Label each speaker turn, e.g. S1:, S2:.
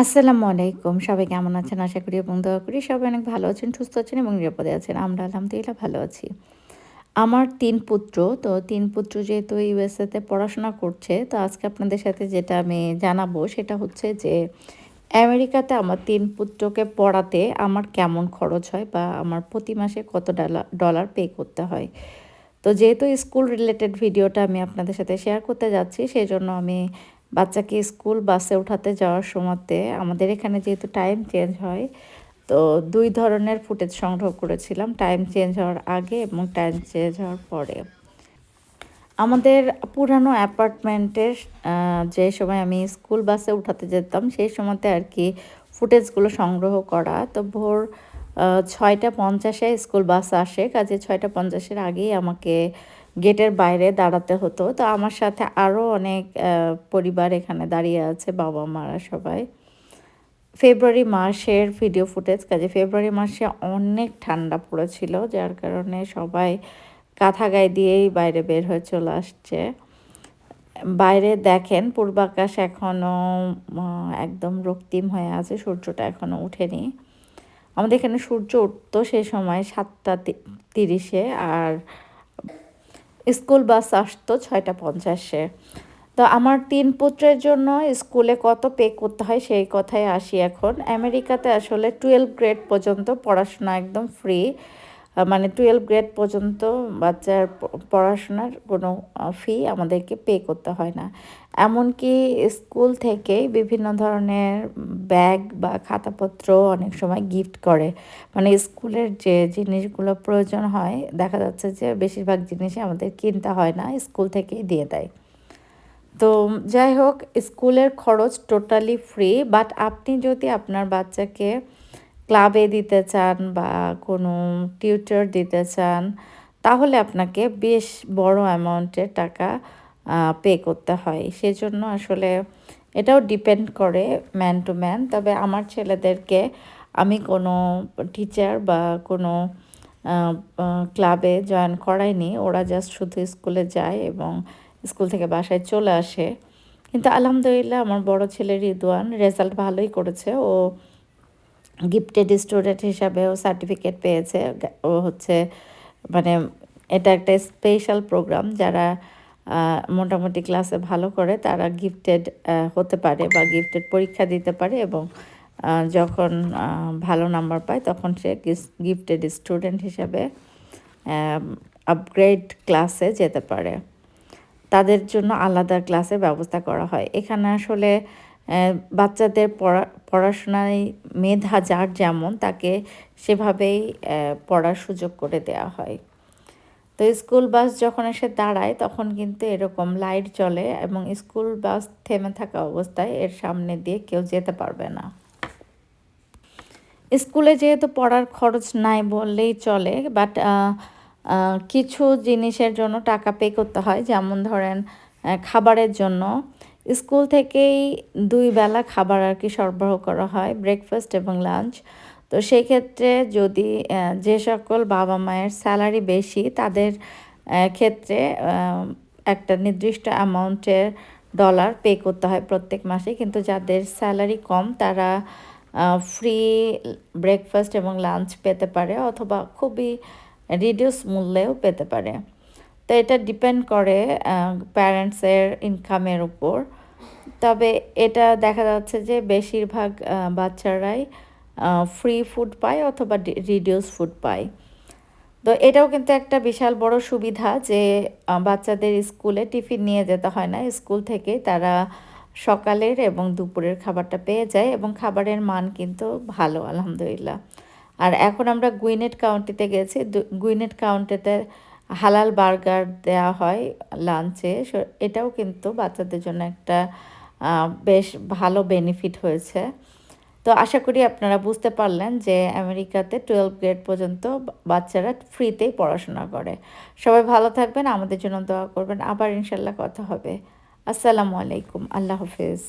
S1: আসসালামু আলাইকুম। সবাই কেমন আছেন? আশা করি এবং দোয়া করি সবাই অনেক ভালো আছেন, সুস্থ আছেন এবং নিরাপদে আছেন। আমরা আলহামদুলিল্লাহ ভালো আছি। আমার তিন পুত্র, তো তিন পুত্র যেহেতু ইউএসএতে পড়াশোনা করছে, তো আজকে আপনাদের সাথে যেটা আমি জানাব সেটা হচ্ছে যে, আমেরিকাতে আমার তিন পুত্রকে পড়াতে আমার কেমন খরচ হয় বা আমার প্রতি মাসে কত ডলার ডলার পে করতে হয়? তো যেহেতু স্কুল রিলেটেড ভিডিওটা আমি আপনাদের সাথে শেয়ার করতে যাচ্ছি সেই জন্য আমি বাচ্চাকে স্কুল বাসে উঠাতে যাওয়ার সময়তে আমাদের এখানে যেহেতু টাইম চেঞ্জ হয়, তো দুই ধরনের ফুটেজ সংগ্রহ করেছিলাম টাইম চেঞ্জ হওয়ার আগে এবং টাইম চেঞ্জ হওয়ার পরে। আমাদের পুরানো অ্যাপার্টমেন্টের যে সময় আমি স্কুল বাসে উঠাতে যেতাম, সেই সময়তে আর কি ফুটেজগুলো সংগ্রহ করা, তো ভোর ছয়টা পঞ্চাশে স্কুল বাস আসে, কাজে ছয়টা পঞ্চাশের আগেই আমাকে গেটের বাইরে দাঁড়াতে হতো। তো আমার সাথে আরও অনেক পরিবার এখানে দাঁড়িয়ে আছে, বাবা, মারা সবাই। ফেব্রুয়ারি মাসের ভিডিও ফুটেজ, কাজে ফেব্রুয়ারি মাসে অনেক ঠান্ডা পড়েছিল, যার কারণে সবাই কাঁথা গায়ে দিয়েই বাইরে বের হয়ে চলে আসছে। বাইরে দেখেন, পূর্বাকাশ এখনও একদম রক্তিম হয়ে আছে, সূর্যটা এখনও উঠেনি। আমাদের এখানে সূর্য উঠতো সেই সময় সাতটা তিরিশে আর স্কুল বাস আসতো ছয়টা পঞ্চাশে। তো আমার তিন পুত্রের জন্য স্কুলে কত পে করতে হয় সেই কথায় আসি এখন। আমেরিকাতে আসলে টুয়েলভ গ্রেড পর্যন্ত পড়াশোনা একদম ফ্রি মানে টুয়েলভ গ্রেড পর্যন্ত বাচ্চার পড়াশোনার কোনো ফি আমাদেরকে পে করতে হয় না। এমনকি স্কুল থেকেই বিভিন্ন ধরনের ব্যাগ বা খাতাপত্র অনেক সময় গিফট করে। মানে স্কুলের যে জিনিসগুলো প্রয়োজন হয়, দেখা যাচ্ছে যে বেশিরভাগ জিনিসই আমাদের কিনতে হয় না স্কুল থেকেই দিয়ে দেয়। তো যাই হোক স্কুলের খরচ টোটালি ফ্রি বাট আপনি যদি আপনার বাচ্চাকে ক্লাবে দিতে চান বা কোনো টিউটর দিতে চান, তাহলে আপনাকে বেশ বড় অ্যামাউন্টের টাকা পে করতে হয়। সেজন্য আসলে এটাও ডিপেন্ড করে ম্যান টু ম্যান। তবে আমার ছেলেদেরকে আমি কোনো টিচার বা কোনো ক্লাবে জয়েন করাইনি। ওরা জাস্ট শুধু স্কুলে যায় এবং স্কুল থেকে বাসায় চলে আসে। কিন্তু আলহামদুলিল্লাহ আমার বড় ছেলে রিদওয়ান, রেজাল্ট ভালোই করেছে। ও গিফটেড স্টুডেন্ট হিসাবেও সার্টিফিকেট পেয়েছে। ও হচ্ছে মানে এটা একটা স্পেশাল প্রোগ্রাম যারা মোটামুটি ক্লাসে ভালো করে তারা গিফটেড হতে পারে বা গিফটেড পরীক্ষা দিতে পারে এবং যখন ভালো নাম্বার পায় তখন সে গিফটেড স্টুডেন্ট হিসাবে আপগ্রেড ক্লাসে যেতে পারে। তাদের জন্য আলাদা ক্লাসের ব্যবস্থা করা হয়। এখানে আসলে বাচ্চাদের পড়া, পড়াশোনায় মেধা যার যেমন, তাকে সেভাবেই পড়ার সুযোগ করে দেওয়া হয়। তো স্কুল বাস যখন এসে দাঁড়ায়, তখন কিন্তু এরকম লাইট চলে এবং স্কুল বাস থেমে থাকা অবস্থায় এর সামনে দিয়ে কেউ যেতে পারবে না। স্কুলে যেহেতু পড়ার খরচ নাই বললেই চলে বাট কিছু জিনিসের জন্য টাকা পে করতে হয়। যেমন ধরেন খাবারের জন্য। স্কুল থেকেই দুই বেলা খাবার আর কি সরবরাহ করা হয় ব্রেকফাস্ট এবং লাঞ্চ তো সেই ক্ষেত্রে যদি যে সকল বাবা মায়ের স্যালারি বেশি, তাদের ক্ষেত্রে একটা নির্দিষ্ট অ্যামাউন্টের ডলার পে করতে হয় প্রত্যেক মাসে। কিন্তু যাদের স্যালারি কম, তারা ফ্রি ব্রেকফাস্ট এবং লাঞ্চ পেতে পারে অথবা খুবই রিডিউস মূল্যেও পেতে পারে। তো এটা ডিপেন্ড করে প্যারেন্টসের ইনকামের উপর। তবে এটা দেখা যাচ্ছে যে বেশিরভাগ বাচ্চারাই ফ্রি ফুড পায় অথবা রিডিউস ফুড পায়। তো এটাও কিন্তু একটা বিশাল বড় সুবিধা যে বাচ্চাদের স্কুলে টিফিন নিয়ে যেতে হয় না। স্কুল থেকে তারা সকালের এবং দুপুরের খাবারটা পেয়ে যায় এবং খাবারের মান কিন্তু ভালো, আলহামদুলিল্লাহ। আর এখন আমরা গুইনেট কাউন্টিতে গেছি। গুইনেট কাউন্টিতে হালাল বার্গার দেওয়া হয় লাঞ্চে এটাও কিন্তু বাচ্চাদের জন্য একটা বেশ ভালো বেনিফিট হয়েছে। তো আশা করি আপনারা বুঝতে পারলেন যে আমেরিকাতে টুয়েলভ গ্রেড পর্যন্ত বাচ্চারা ফ্রিতেই পড়াশোনা করে। সবাই ভালো থাকবেন, আমাদের জন্য দোয়া করবেন। আবার ইনশাল্লাহ কথা হবে। আসসালামু আলাইকুম। আল্লাহ হাফিজ।